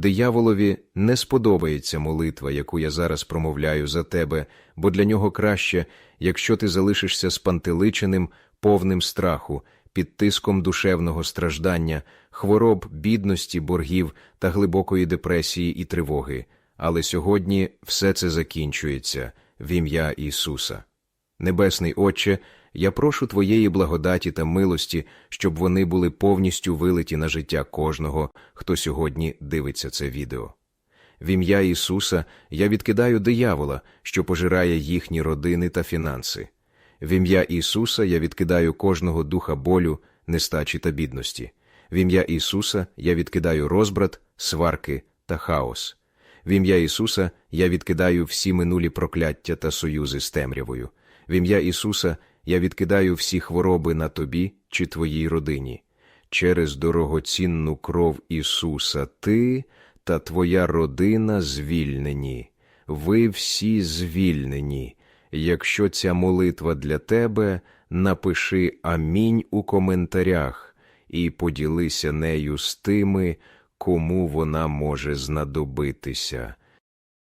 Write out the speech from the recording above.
Дияволові не сподобається молитва, яку я зараз промовляю за тебе, бо для нього краще, якщо ти залишишся спантеличеним, повним страху, під тиском душевного страждання, хвороб, бідності, боргів та глибокої депресії і тривоги. Але сьогодні все це закінчується в ім'я Ісуса. Небесний Отче, я прошу Твоєї благодаті та милості, щоб вони були повністю вилиті на життя кожного, хто сьогодні дивиться це відео. В ім'я Ісуса я відкидаю диявола, що пожирає їхні родини та фінанси. В ім'я Ісуса я відкидаю кожного духа болю, нестачі та бідності. В ім'я Ісуса я відкидаю розбрат, сварки та хаос. В ім'я Ісуса я відкидаю всі минулі прокляття та союзи з темрявою. В ім'я Ісуса я відкидаю всі хвороби на тобі чи твоїй родині. Через дорогоцінну кров Ісуса ти та твоя родина звільнені. Ви всі звільнені. Якщо ця молитва для тебе, напиши Амінь у коментарях і поділися нею з тими, кому вона може знадобитися.